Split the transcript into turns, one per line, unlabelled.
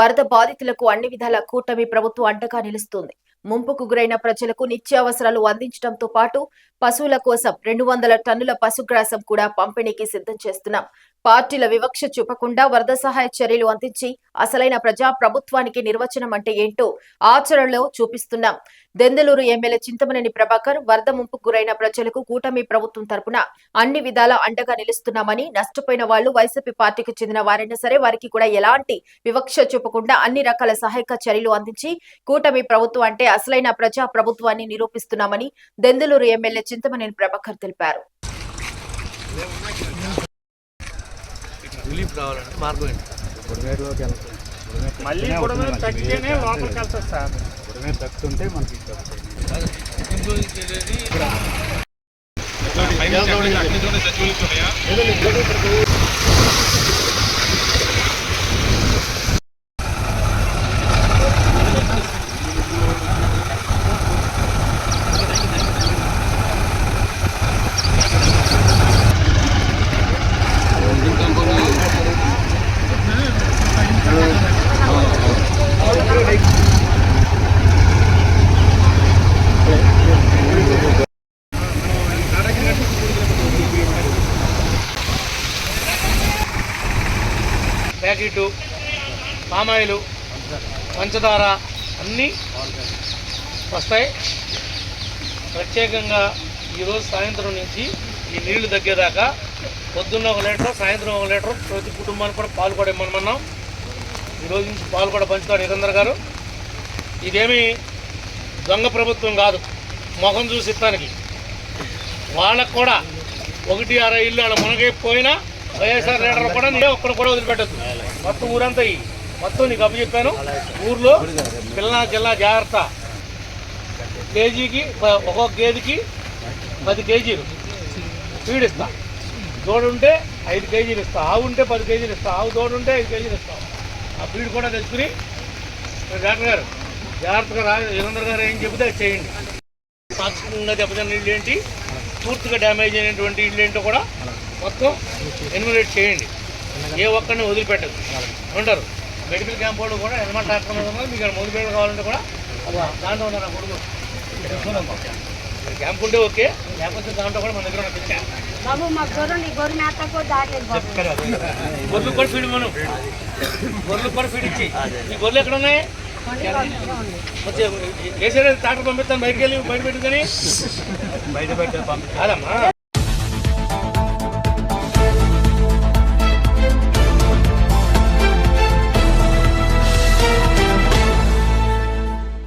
వరద బాధితులకు అన్ని విధాల కూటమి ప్రభుత్వం అండగా నిలుస్తుంది. ముంపుకు గురైన ప్రజలకు నిత్యావసరాలు అందించడంతో పాటు పశువుల కోసం రెండు వందల టన్నుల పశుగ్రాసం కూడా పంపిణీకి సిద్ధం చేస్తున్నాం. పార్టీల వివక్ష చూపకుండా వరద సహాయ చర్యలు అందించి అసలైన ప్రజా ప్రభుత్వానికి నిర్వచనం అంటే ఏంటో ఆచరణలో చూపిస్తున్నాం. దెందలూరు ఎమ్మెల్యే చింతమనేని ప్రభాకర్ వరద ముంపుకు గురైన ప్రజలకు కూటమి ప్రభుత్వం తరపున అన్ని విధాల అండగా నిలుస్తున్నామని నష్టపోయిన వాళ్ళు వైసీపీ పార్టీకి చెందిన వారైనా సరే వారికి కూడా ఎలాంటి వివక్ష చూపకుండా అన్ని రకాల సహాయక చర్యలు అందించి కూటమి ప్రభుత్వం అంటే అసలైన ప్రజా ప్రభుత్వాన్ని నిరూపిస్తున్నామని దెందలూరు ఎమ్మెల్యే చింతమనేని ప్రభాకర్ తెలిపారు.
రిలీఫ్ రావాలంటే మార్గం ఏంటి?
బుడమేరులోకి వెళ్తుంది బుడమేరు
మళ్ళీ
తగ్గితేనే
లోపలికి వెళ్తుంది సార్.
బుడమేరు తగ్గుతుంటే మనకి ఇక్కడ
ప్యాకెట్ పామాయిలు పంచదార అన్నీ వస్తాయి. ప్రత్యేకంగా ఈరోజు సాయంత్రం నుంచి ఈ నీళ్ళు తగ్గేదాకా పొద్దున్న ఒక లీటర్ సాయంత్రం ఒక లీటర్ ప్రతి కుటుంబానికి కూడా పాలు కూడా ఇమ్మన్నాం ఈరోజు నుంచి పాలు కూడా పంచుతాడు నిరందర్ గారు. ఇదేమి దొంగ ప్రభుత్వం కాదు. మొఖం చూసి ఇస్తానికి. వాళ్ళకు కూడా ఒకటి అరవై ఇల్లు వాళ్ళ మునగైపోయినా వైఎస్ఆర్ లీడర్ కూడా నేను ఒక్కడ కూడా వదిలిపెట్టద్దు. మొత్తం ఊరంతా మొత్తం నీకు అప్పు చెప్పాను. ఊర్లో పిల్ల జిల్లా జాగ్రత్త. కేజీకి ఒక్కొక్క గేదెకి పది కేజీలు. ఫీడ్ ఇస్తా. దోడుంటే ఐదు కేజీలు ఇస్తా. ఆవు ఉంటే పది కేజీలు ఇస్తా. ఆవు దూడ ఉంటే ఐదు కేజీలు ఇస్తా. ఆ ఫీడ్ కూడా తెచ్చుకుని డాక్టర్ గారు జాగ్రత్తగా రా గారు ఏం చెబితే అది చేయండి. పాక్షికంగా దెబ్బతిన్న నీళ్ళు ఏంటి పూర్తిగా డ్యామేజ్ అయినటువంటి ఇల్లు ఏంటో కూడా మొత్తం ఎన్మిరేట్ చేయండి. ఏ ఒక్కరిని వదిలిపెట్టదు. ఉంటారు మెడికల్ క్యాంప్ వాళ్ళు కూడా హెల్మెట్ డాక్టర్ ఉన్నారు మీకు మొదలు కావాలంటే కూడా దాంట్లో ఉన్నారు ఆ కొడుకు. క్యాంప్ ఉంటే ఓకే లేకపోతే దాంట్లో కూడా మన దగ్గర
గొర్రెలు
కూడా ఫీడ్ మనం గొర్రెలు కూడా ఫీడ్ ఇచ్చి. ఈ గొర్రెలు ఎక్కడ ఉన్నాయి? వేసే డాక్టర్ పంపిస్తాను బయటకు వెళ్ళి బయట పెట్టుకొని.
బయట పెట్టే పంపి
కాదమ్మా.